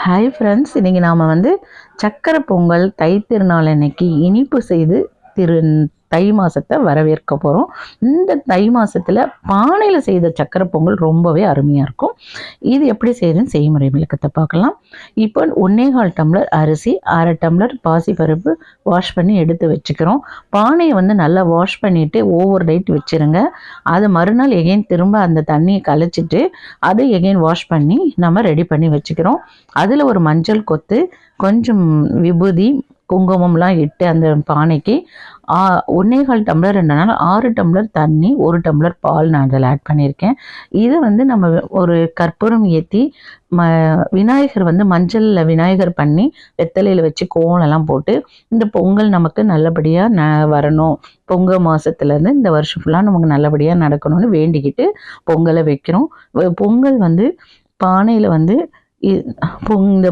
Hi friends இன்றைக்கி நாம் வந்து சக்கரை பொங்கல் தைத்திருநாள் அன்னைக்கு இனிப்பு செய்து திரு தை மாதத்தை வரவேற்க போகிறோம் இந்த தை மாதத்தில் பானையில் செய்த சக்கரை பொங்கல் ரொம்பவே அருமையாக இருக்கும். இது எப்படி செய்யுதுன்னு செய்முறை விளக்கத்தை பார்க்கலாம். இப்போ ஒன்னே கால் டம்ளர் அரிசி அரை டம்ளர் பாசிப்பருப்பு வாஷ் பண்ணி எடுத்து வச்சுக்கிறோம். பானையை வந்து நல்லா வாஷ் பண்ணிவிட்டு ஓவர் நைட் வச்சுருங்க. அது மறுநாள் எகைன் திரும்ப அந்த தண்ணியை கலைச்சிட்டு அதை எகைன் வாஷ் பண்ணி நம்ம ரெடி பண்ணி வச்சுக்கிறோம். அதில் ஒரு மஞ்சள் கொத்து கொஞ்சம் விபூதி குங்குமம்லாம் இட்டு அந்த பானைக்கு ஒன்னே கால் டம்ளர் ரெண்டுனால ஆறு டம்ளர் தண்ணி ஒரு டம்ளர் பால் நான் அதில் ஆட் பண்ணியிருக்கேன். இது வந்து நம்ம ஒரு கற்பூரம் ஏற்றி ம விநாயகர் வந்து மஞ்சளில் விநாயகர் பண்ணி வெத்தலையில் வச்சு கோலெல்லாம் போட்டு இந்த பொங்கல் நமக்கு நல்லபடியாக ந வரணும். பொங்கல் மாதத்துலேருந்து இந்த வருஷம் ஃபுல்லாக நமக்கு நல்லபடியாக நடக்கணும்னு வேண்டிக்கிட்டு பொங்கலை வைக்கிறோம். பொங்கல் வந்து பானையில் வந்து இந்த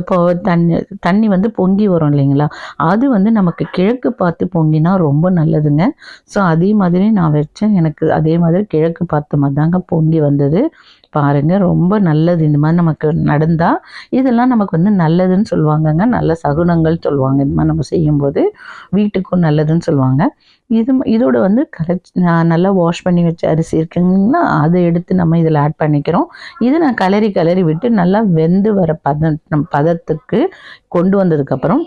தண்ணி தண்ணி வந்து பொங்கி வரும் இல்லைங்களா? அது வந்து நமக்கு கிழக்கு பார்த்து பொங்கினா ரொம்ப நல்லதுங்க. ஸோ அதே மாதிரி நான் வச்சேன். எனக்கு அதே மாதிரி கிழக்கு பார்த்து மாதிரி தாங்க பொங்கி வந்தது. பாருங்கள் ரொம்ப நல்லது. இந்த மாதிரி நமக்கு நடந்தால் இதெல்லாம் நமக்கு வந்து நல்லதுன்னு சொல்லுவாங்கங்க. நல்ல சகுனங்கள் சொல்லுவாங்க. இந்த மாதிரி நம்ம செய்யும்போது வீட்டுக்கும் நல்லதுன்னு சொல்லுவாங்க. இது இதோட வந்து கரைச்சி நான் நல்லா வாஷ் பண்ணி வச்ச அரிசி இருக்குங்கன்னா அதை எடுத்து நம்ம இதில் ஆட் பண்ணிக்கிறோம். இது நான் கலரி கலரி விட்டு நல்லா வெந்து வர பத பதத்துக்கு கொண்டு வந்ததுக்கப்புறம்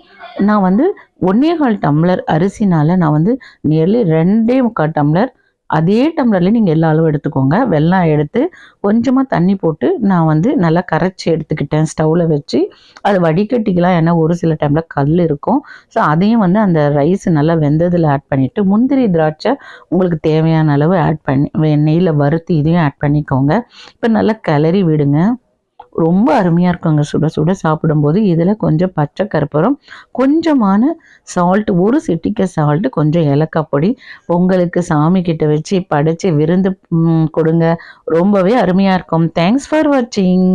நான் வந்து ஒன்றே கால் டம்ளர் அரிசினால் நான் வந்து நியர்லி ரெண்டே முக்கால் டம்ளர் அதே டம்ளர்லேயே நீங்கள் எல்லா அளவும் எடுத்துக்கோங்க. வெள்ளம் எடுத்து கொஞ்சமாக தண்ணி போட்டு நான் வந்து நல்லா கரைச்சி எடுத்துக்கிட்டேன். ஸ்டவ்வில் வச்சு அது வடிகட்டிக்கலாம். ஏன்னா ஒரு சில டைமில் கல் இருக்கும். ஸோ அதையும் வந்து அந்த ரைஸ் நல்லா வெந்ததில் ஆட் பண்ணிவிட்டு முந்திரி திராட்சை உங்களுக்கு தேவையான அளவு ஆட் பண்ணி நெய்யில் வறுத்து இதையும் ஆட் பண்ணிக்கோங்க. இப்போ நல்லா கிளறி விடுங்க. ரொம்ப அருமையாக இருக்குங்க. சுட சுட சாப்பிடும்போது இதில் கொஞ்சம் பச்சை கருப்பரம் கொஞ்சமான சால்ட் ஒரு சிட்டிக்க சால்ட்டு கொஞ்சம் ஏலக்காய் பொடி. உங்களுக்கு சாமி கிட்ட வச்சு படைச்சி விருந்து கொடுங்க. ரொம்பவே அருமையாக இருக்கும். தேங்க்ஸ் ஃபார் வாட்சிங்